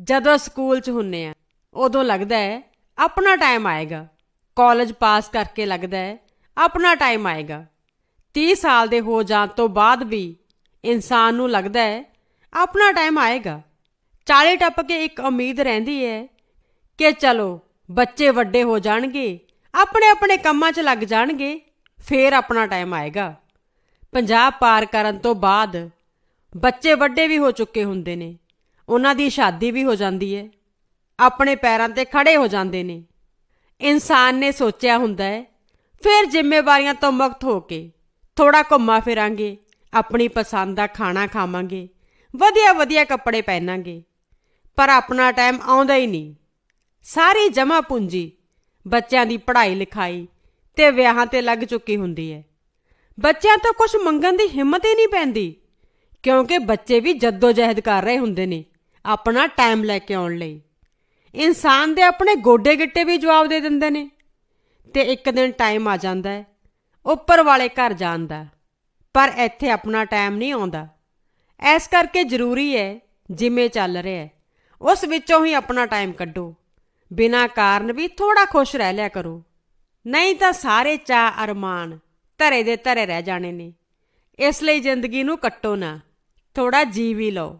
ਜਦੋਂ ਸਕੂਲ 'ਚ ਹੁੰਨੇ ਆ, ਉਦੋਂ ਲੱਗਦਾ ਹੈ ਆਪਣਾ ਟਾਈਮ ਆਏਗਾ। ਕਾਲਜ ਪਾਸ ਕਰਕੇ ਲੱਗਦਾ ਹੈ ਆਪਣਾ ਟਾਈਮ ਆਏਗਾ। 30 ਸਾਲ ਦੇ ਹੋ ਜਾਣ ਤੋਂ ਬਾਅਦ ਵੀ ਇਨਸਾਨ ਨੂੰ ਲੱਗਦਾ ਹੈ ਆਪਣਾ ਟਾਈਮ ਆਏਗਾ। 40 ਟੱਪ ਕੇ ਇੱਕ ਉਮੀਦ ਰਹਿੰਦੀ ਹੈ ਕਿ ਚਲੋ ਬੱਚੇ ਵੱਡੇ ਹੋ ਜਾਣਗੇ, ਆਪਣੇ ਆਪਣੇ ਕੰਮਾਂ 'ਚ ਲੱਗ ਜਾਣਗੇ, ਫੇਰ ਆਪਣਾ ਟਾਈਮ ਆਏਗਾ। ਪੰਜਾਬ ਪਾਰ ਕਰਨ ਤੋਂ ਬਾਅਦ ਬੱਚੇ ਵੱਡੇ ਵੀ ਹੋ ਚੁੱਕੇ ਹੁੰਦੇ ਨੇ। ਉਹਨਾਂ ਦੀ ਸ਼ਾਦੀ ਵੀ ਹੋ ਜਾਂਦੀ ਹੈ ਆਪਣੇ ਪੈਰਾਂ ਤੇ ਖੜੇ ਹੋ ਜਾਂਦੇ ਨੇ। ਇਨਸਾਨ ਨੇ ਸੋਚਿਆ ਹੁੰਦਾ ਹੈ ਫਿਰ ਜ਼ਿੰਮੇਵਾਰੀਆਂ ਤੋਂ ਮੁਕਤ ਹੋ ਕੇ ਥੋੜਾ ਘੁੰਮਾ ਫਿਰਾਂਗੇ, ਆਪਣੀ ਪਸੰਦ ਦਾ ਖਾਣਾ ਖਾਵਾਂਗੇ, ਵਧੀਆ ਵਧੀਆ ਕੱਪੜੇ ਪਹਿਨਾਂਗੇ। ਪਰ ਆਪਣਾ ਟਾਈਮ ਆਉਂਦਾ ਹੀ ਨਹੀਂ। ਸਾਰੀ ਜਮਾ ਪੂੰਜੀ, ਬੱਚਿਆਂ ਦੀ ਪੜ੍ਹਾਈ ਲਿਖਾਈ ਤੇ ਵਿਆਹਾਂ ਤੇ ਲੱਗ ਚੁੱਕੀ ਹੁੰਦੀ ਹੈ ਬੱਚਿਆਂ ਤੋਂ ਕੁਝ ਮੰਗਣ ਦੀ ਹਿੰਮਤ ਹੀ ਨਹੀਂ ਪੈਂਦੀ, ਕਿਉਂਕਿ ਬੱਚੇ ਵੀ ਜੱਦੋ ਜਹਿਦ ਕਰ ਰਹੇ ਹੁੰਦੇ ਨੇ। ਆਪਣਾ ਟਾਈਮ ਲੈ ਕੇ ਆਉਣ ਲਈ। ਇਨਸਾਨ ਦੇ ਆਪਣੇ ਗੋਡੇ ਗਿੱਟੇ ਵੀ ਜਵਾਬ ਦੇ ਦਿੰਦੇ ਨੇ। ਤੇ ਇੱਕ ਦਿਨ ਟਾਈਮ ਆ ਜਾਂਦਾ ਹੈ, ਉੱਪਰ ਵਾਲੇ ਘਰ ਜਾਣ ਦਾ। ਪਰ ਇੱਥੇ ਆਪਣਾ ਟਾਈਮ ਨਹੀਂ ਆਉਂਦਾ। ਐਸ ਕਰਕੇ ਜ਼ਰੂਰੀ ਹੈ, ਜਿਵੇਂ ਚੱਲ ਰਿਹਾ ਹੈ, ਉਸ ਵਿੱਚੋਂ ਹੀ ਆਪਣਾ ਟਾਈਮ ਕੱਢੋ। ਬਿਨਾਂ ਕਾਰਨ ਵੀ ਥੋੜਾ ਖੁਸ਼ ਰਹਿ ਲਿਆ ਕਰੋ। ਨਹੀਂ ਤਾਂ ਸਾਰੇ ਚਾਹ ਅਰਮਾਨ ਧਰੇ ਦੇ ਧਰੇ ਰਹਿ ਜਾਣੇ ਨੇ। ਇਸ ਲਈ ਜ਼ਿੰਦਗੀ ਨੂੰ ਕੱਟੋ ਨਾ। ਥੋੜਾ ਜੀ ਵੀ ਲਓ।